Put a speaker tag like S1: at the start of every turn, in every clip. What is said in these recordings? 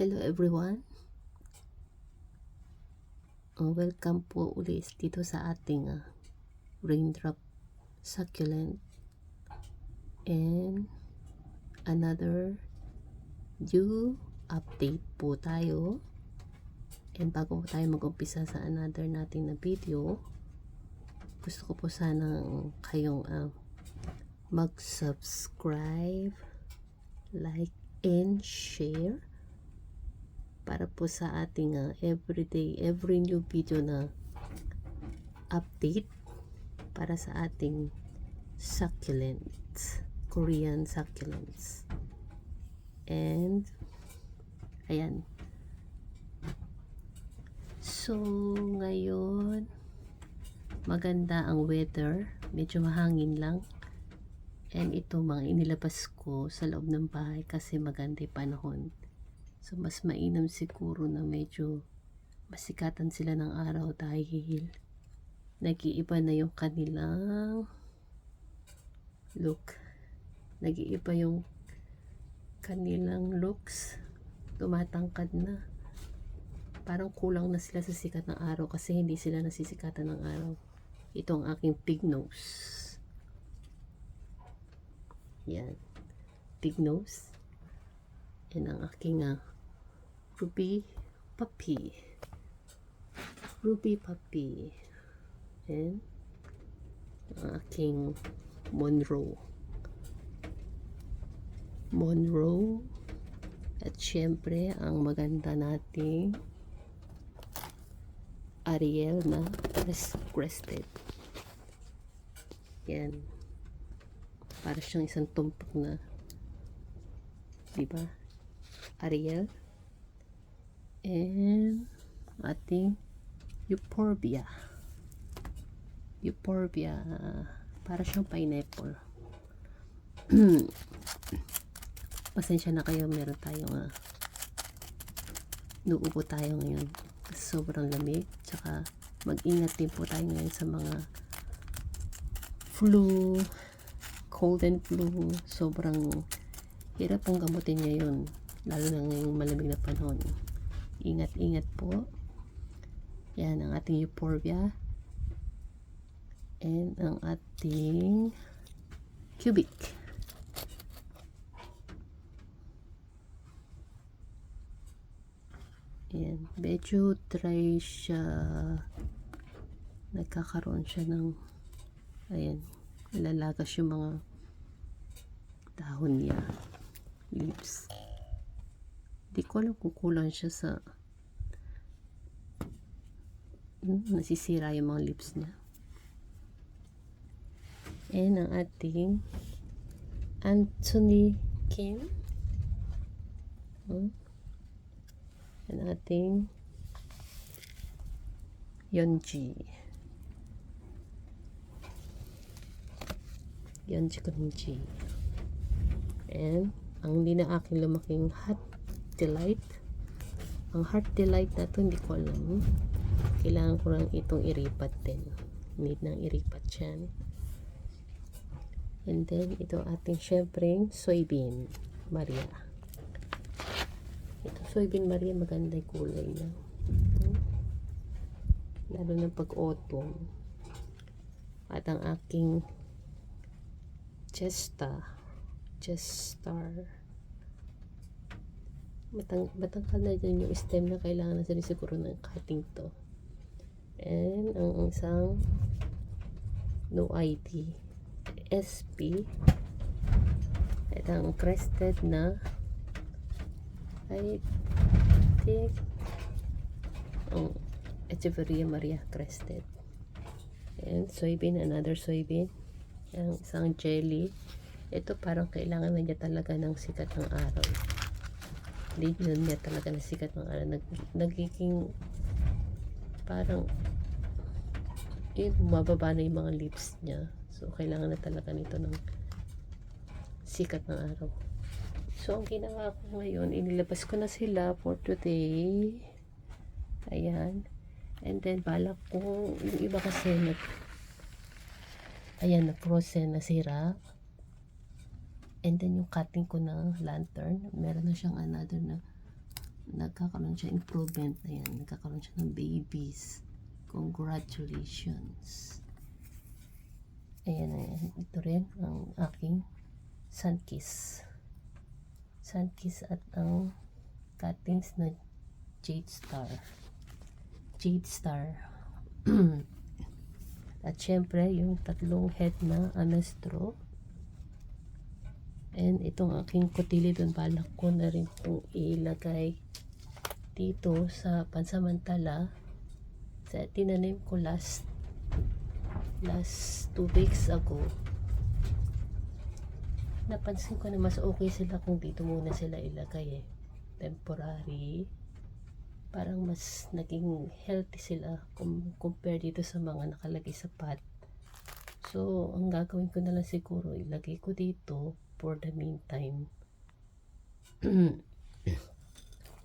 S1: Hello everyone. Uh, welcome po ulit dito sa ating uh, raindrop succulent and another new update po tayo. And bago po tayo mag-umpisa sa another natin na video, gusto ko po sanang kayong uh, mag-subscribe, like, and share para po sa ating uh, everyday, every new video na update para sa ating succulents, Korean succulents. And, ayan. So, ngayon, maganda ang weather. Medyo mahangin lang. And ito mga inilabas ko sa loob ng bahay kasi maganda yung panahon. So mas mainam siguro na medyo masikatan sila ng araw dahil nag-iiba na yung kanilang look. Nag-iiba yung kanilang looks. Tumatangkad na. Parang kulang na sila sa sikat ng araw kasi hindi sila nasisikatan ng araw. Ito ang aking pig nose. Yan. Big nose. Yan ang aking uh, ruby puppy. Ruby puppy. And aking Monroe. Monroe. At syempre, ang maganda nating Ariel na crested. Yan para siyang isang tumpok na di ba Ariel and ating Euphorbia. Euphorbia. Para siyang pineapple. Pasensya na kayo meron tayong uh, nuubo tayo ngayon. Sobrang lamig. Tsaka mag-ingat din po tayo ngayon sa mga flu cold and flu, sobrang hirap pong gamutin ngayon. Lalo na ngayong malamig na panahon. Ingat-ingat po. Yan ang ating euphorbia. And ang ating cubic. Yan. Medyo dry siya. Nagkakaroon siya ng ayan. Lalagas yung mga dahon niya. Leaves. Hindi ko alam kung kulang siya sa hmm, nasisira yung mga leaves niya. And ang ating Anthony Kim. Hmm? And ating Yonji. Yonji Kunji. And, ang hindi na aking lumaking Hot Delight. Ang Heart Delight na to, hindi ko alam. Kailangan ko lang itong iripat din. Need nang iripat yan. And then, ito ating syempre soybean Maria. Ito soybean Maria, maganda yung kulay niya. Lalo na pag autumn. At ang aking Chesta just star matang matangkal na din yung stem na kailangan na sila siguro ng cutting to and ang isang no ID SP at ang crested na I think ang Echeverria Maria crested. And soybean another soybean. Ang isang jelly. Ito parang kailangan na niya talaga ng sikat ng araw. Hindi niya talaga ng sikat ng araw. Nag, nagiging parang yun, mababa na yung mga lips niya. So kailangan na talaga nito ng sikat ng araw. So ang ginawa ko ngayon inilabas ko na sila for today. Ayan. And then balak ko yung iba kasi nag ayan na frozen na sira And then yung cutting ko ng lantern, meron na siyang another na nagkakaroon siya improvement. Ayan, nagkakaroon siya ng babies. Congratulations. Ayan, ayan. Ito rin ang aking sunkiss. Sunkiss at ang cuttings na Jade Star. Jade Star. at syempre, yung tatlong head na amestro. And itong aking cotyledon, balak ko na rin itong ilagay dito sa pansamantala. Sa tinanim ko last last two weeks ago. Napansin ko na mas okay sila kung dito muna sila ilagay eh. Temporary. Parang mas naging healthy sila compare dito sa mga nakalagay sa pot. So, ang gagawin ko na lang siguro, ilagay ko dito for the meantime.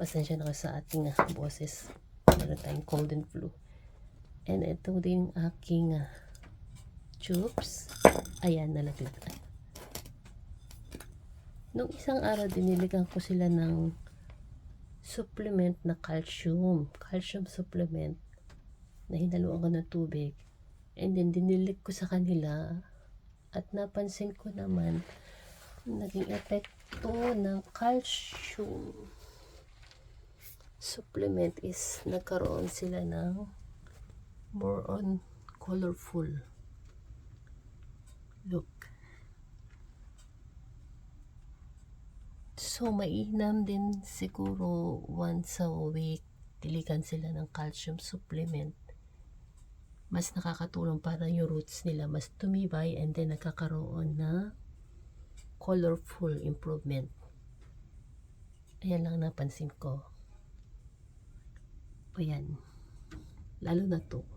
S1: Pasensya na sa ating boses. Meron tayong cold and flu. And ito din aking ah, tubes. Ayan, nalaglag. Nung isang araw, diniligan ko sila ng supplement na calcium. Calcium supplement na hinaluan ko ng tubig. And then, dinilig ko sa kanila. At napansin ko naman, naging epekto ng calcium supplement is nagkaroon sila ng more on colorful look. So, mainam din siguro once a week diligan sila ng calcium supplement. Mas nakakatulong para yung roots nila mas tumibay and then nagkakaroon na colorful improvement. Ayan lang napansin ko. O yan. Lalo na to.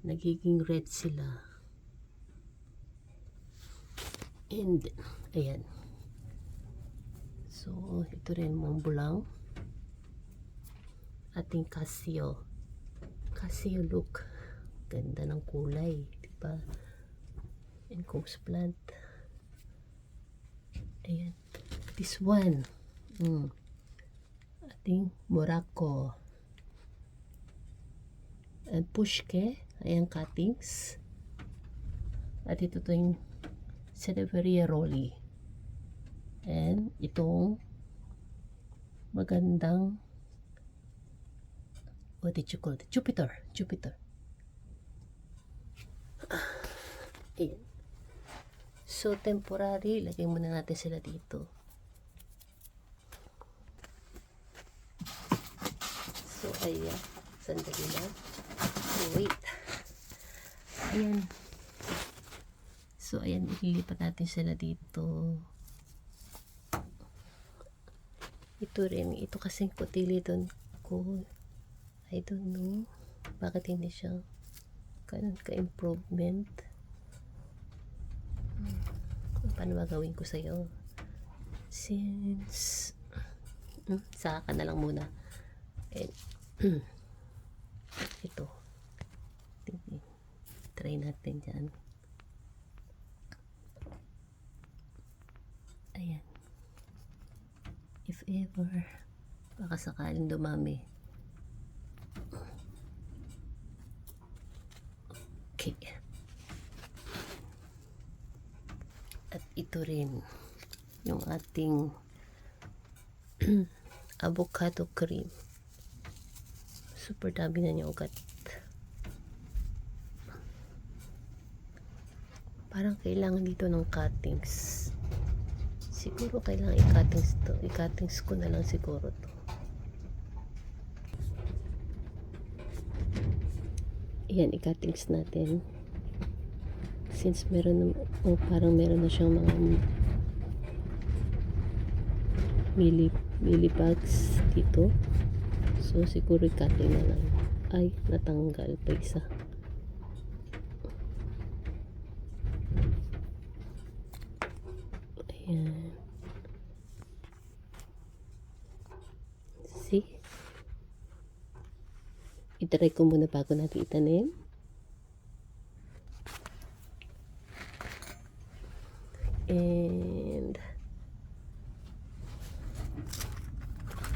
S1: Nagiging red sila. And, ayan. So, ito rin mong bulang. Ating Casio. Casio look. Ganda ng kulay. Diba? And coast plant. Ayan. This one. Mm. Ating Morocco. And pushke. Ayan cuttings. At ito to yung Ceneveria rolly. And itong magandang what did you call it? Jupiter. Jupiter. Ayan. So, temporary, lagay muna natin sila dito. So, ayan. Sandali lang. Wait. Ayan. So, ayan. Ililipat natin sila dito. Ito rin. Ito kasing cotyledon ko. I don't know. Bakit hindi siya ganun ka-improvement. Hmm. Paano ba gawin ko sa'yo? Since hmm, sa ka na lang muna. And, ito. Try natin dyan. Ayan. If ever, baka sakaling dumami. Okay. At ito rin yung ating avocado cream. Super dami na niya ugat. Parang kailangan dito ng cuttings. Siguro kailangan i-cuttings to. I-cuttings ko na lang siguro to. Ayan, i-cuttings natin. Since meron na, oh, parang meron na siyang mga mili, mili bags dito. So, siguro i-cutting na lang. Ay, natanggal pa isa. Ayan. See? Itry ko muna bago natin itanim. And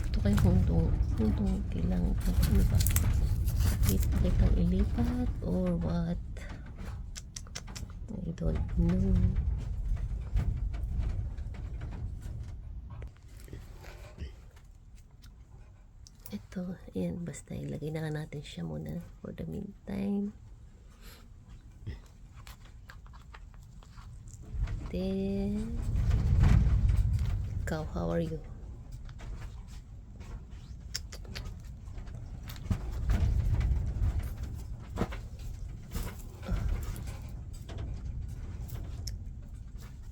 S1: ito kayo kung itong kailangan ko. Ano ba? Ilipat or what? I don't know. Ito, ayan, basta ilagay na natin siya muna for the meantime. Then, ikaw, how are you?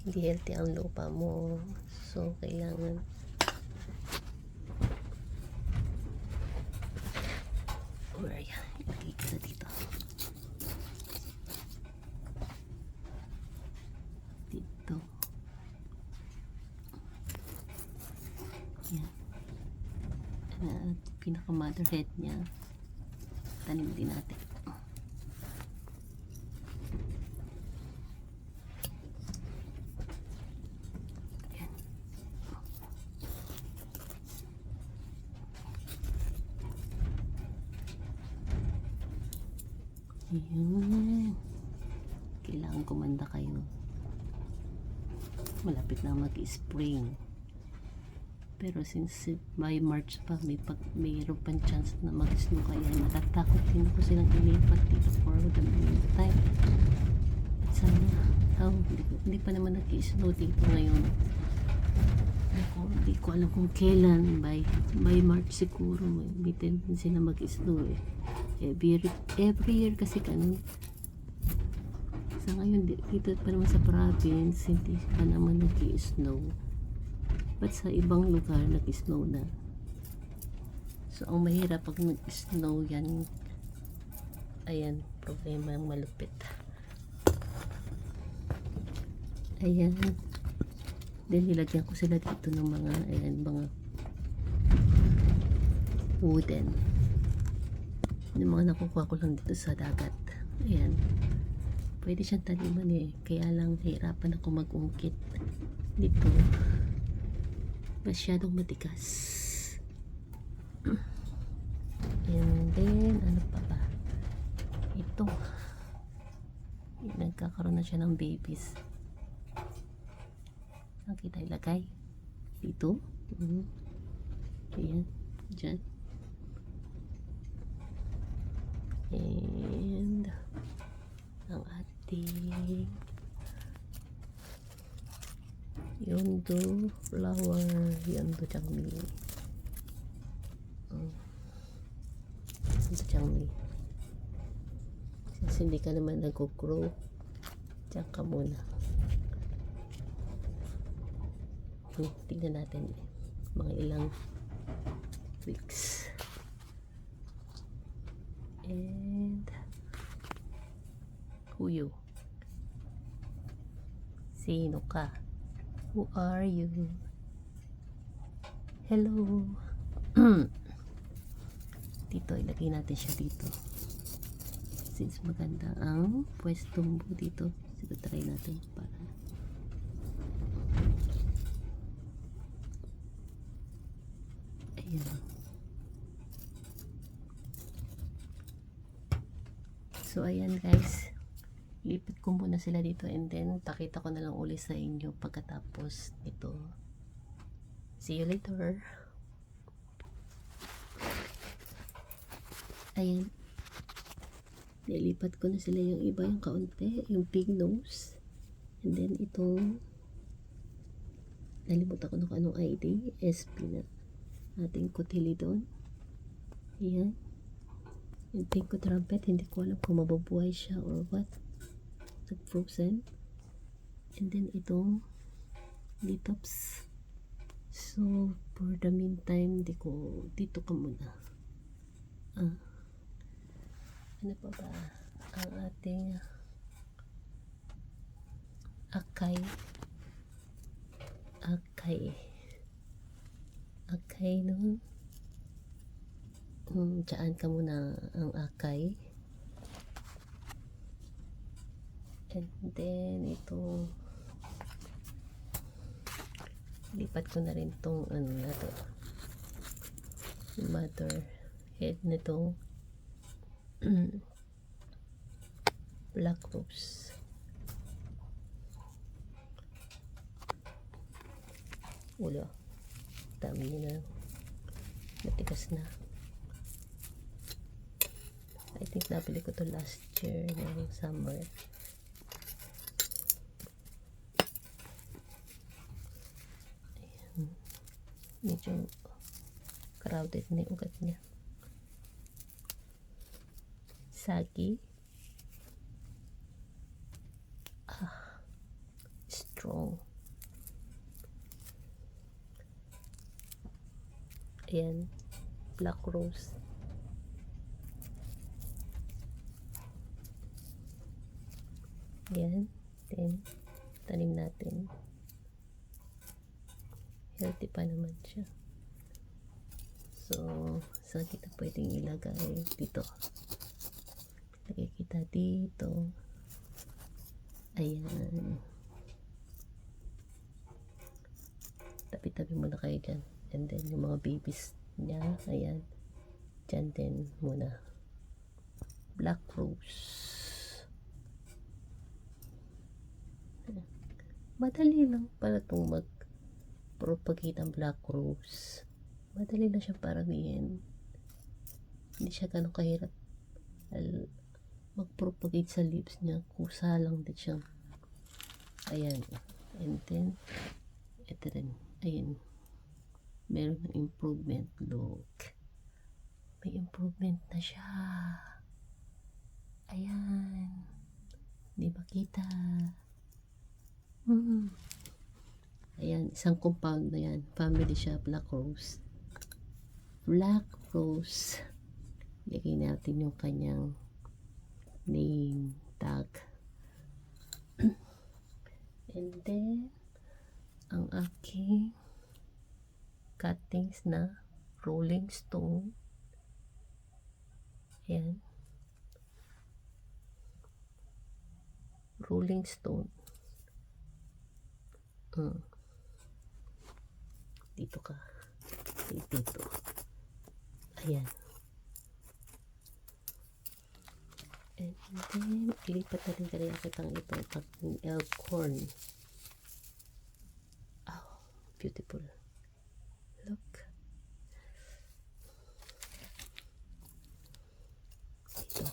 S1: Hindi healthy ang lupa mo. So, kailangan Where are you? Ilagay ko na dito. Dito. Yan. At head niya. Tanim din natin. Yan. Ayan. Kailangan kumanda kayo. Malapit na mag-spring. Pero since by March pa, may pag, mayroon pang chance na mag-snow kaya natatakot din ako silang ilipat dito for the meantime. At sana, oh, hindi, hindi pa naman nag-snow dito ngayon. Ako, hindi ko alam kung kailan. By, by March siguro, may, tendency na mag-snow eh. Every, every year kasi kami. Sa ngayon, di- dito pa naman sa province, hindi pa naman nag-snow. But sa ibang lugar, nag-snow na. So, ang mahirap pag nag-snow yan, ayan, problema ang malupit. Ayan. Then, nilagyan ko sila dito ng mga, ayan, mga wooden. Yung mga nakukuha ko lang dito sa dagat. Ayan. Pwede siyang taniman eh. Kaya lang, hirapan ako mag-ungkit dito. Masyadong matigas. And then, ano pa ba? Ito. Nagkakaroon na siya ng babies. Saan kita ilagay? Dito? Mhm. Ayan. Diyan. And ang ating yondo flower. Yondo changmi Mm. yondo changmi since hindi ka naman nag-grow diyan ka muna. Hmm, tingnan natin mga ilang weeks. And who you? Sino ka who are you? Hello. Dito ilagay natin siya dito. Since maganda ang pwesto mo dito sige try natin para ayan. So, ayan guys. Ko muna sila dito and then takita ko na lang uli sa inyo pagkatapos nito. See you later. Ayan. Nilipat ko na sila yung iba, yung kaunti, yung big nose. And then itong nalimutan ko na kung anong ID, SP na ating cotyledon. Ayan. Yung pink trumpet, hindi ko alam kung mabubuhay siya or what. Nag-frozen. And then itong detox. So, for the meantime, di ko, dito ka muna. Ah. Ano pa ba? Ang ating akay. Akay. Akay no? Hmm, tsaan ka muna ang akay. And then, ito, lipat ko na rin tong ano na to. mother head nitong black rose. Ulo. Dami niya na. Matigas na. I think nabili ko to last year ng summer. Medyo crowded na yung ugat niya. Sagi. Ah, strong. Ayan. Black rose. Ayan. Then, tanim natin. Healthy pa naman siya. So, saan kita pwedeng ilagay? Dito. Lagay kita dito. Ayan. Tabi-tabi muna kayo dyan. And then, yung mga babies niya, ayan. Dyan din muna. Black rose. Madali lang pala itong mag-propagate ang black rose. Madali na siya paramihin. Hindi siya ganun kahirap mag-propagate sa leaves niya. Kusa lang din siya. Ayan. And then, ito rin. Ayan. Meron ng improvement. Look. May improvement na siya. Ayan. Di ba kita? Hmm. Ayan, isang compound na yan. Family siya, Black Rose. Black Rose. Lagay natin yung kanyang name tag. And then, ang aking cuttings na rolling stone. Ayan. Rolling stone. Mm. Dito ka. Dito. Ayan. And then, ilipat na rin kaya kitang itong aking elkhorn. Oh, beautiful. Look. Ito.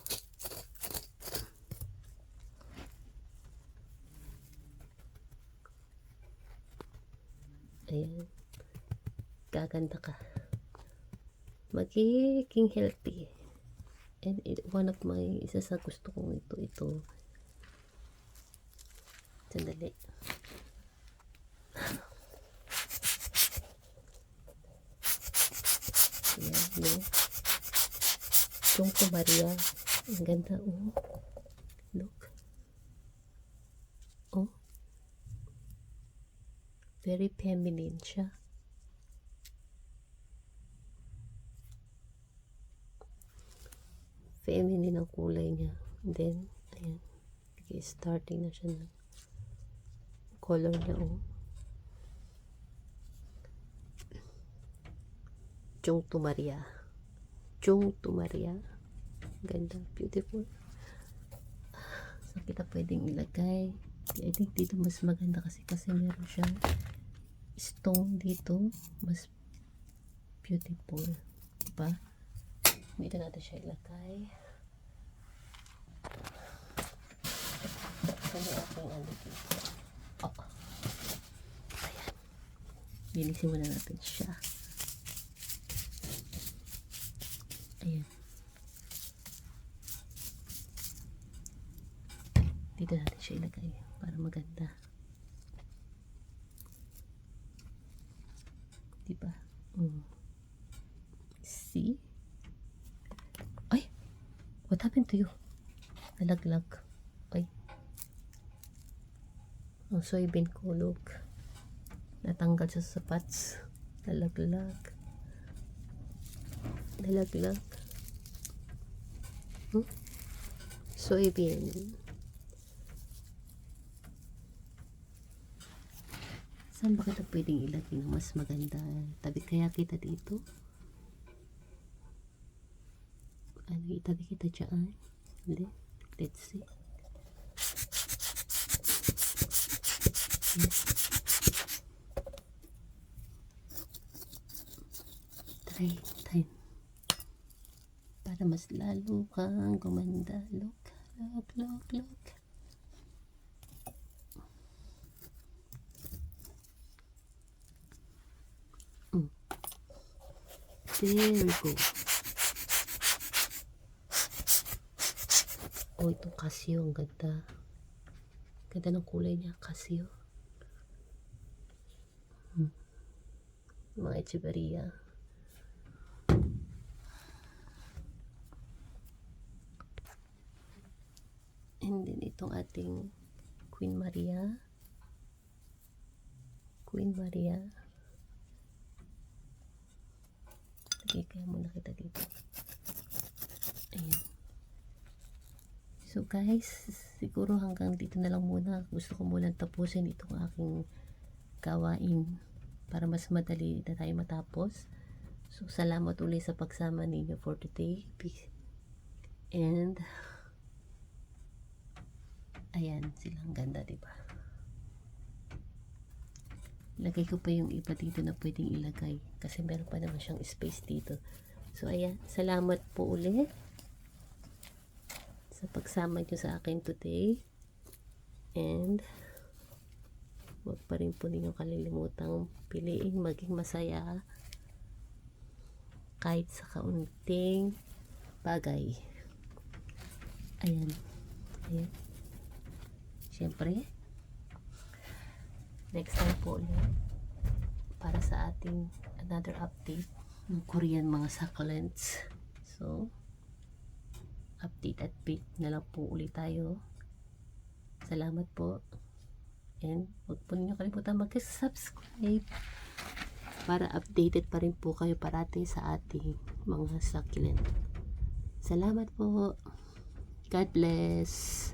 S1: Ayan. Gaganda ka. Magiging healthy. And it, one of my, isa sa gusto kong ito, ito. Sandali. Ayan, no? Chongko Maria. Ang ganda, oh. Look. Oh. Very feminine siya. Feminine ang kulay niya. Then, ayan. Starting na siya ng color niya, oh. Chung to Maria. Chung to Maria. Ganda. Beautiful. Saan kita pwedeng ilagay? I think dito mas maganda kasi kasi meron siyang stone dito. Mas beautiful. Diba? Dito natin siya ilagay. Yung aking ano dito? Oh. Ayan. Linisin muna natin siya. Ayan. Dito natin siya ilagay para maganda. Diba? Mm. See? Ay! What happened to you? Nalaglag. Ay. Ang soybean ko, look. Natanggal sa sapats. Nalaglag. Nalaglag. Hmm? Soybean. Saan ba kita pwedeng ilagay na mas maganda? Tabi kaya kita dito? Ano kita kita dyan? Hindi. Let's see. Try, try. Para mas lalo kang gumanda. Look, look, look, look. Mm. There we go. Oh, itong Casio, ang ganda. Ganda ng kulay niya, Casio. Hmm. Mga Echeverria. And then itong ating Queen Maria. Queen Maria. Lagay kaya muna kita dito. Ayan. So guys, siguro hanggang dito na lang muna. Gusto ko muna tapusin itong aking gawain para mas madali na tayo matapos. So salamat ulit sa pagsama ninyo for today. Peace. And ayan, silang ganda, di ba? Lagay ko pa yung iba dito na pwedeng ilagay kasi meron pa naman siyang space dito. So ayan, salamat po ulit sa pagsama nyo sa akin today. And, huwag pa rin po ninyong kalilimutang piliin maging masaya kahit sa kaunting bagay. Ayan. Ayan. Siyempre, next time po ulit para sa ating another update ng Korean mga succulents. So, update at bit na lang po ulit tayo. Salamat po. And huwag po ninyo kalimutan mag-subscribe para updated pa rin po kayo parati sa ating mga succulent. Salamat po. God bless.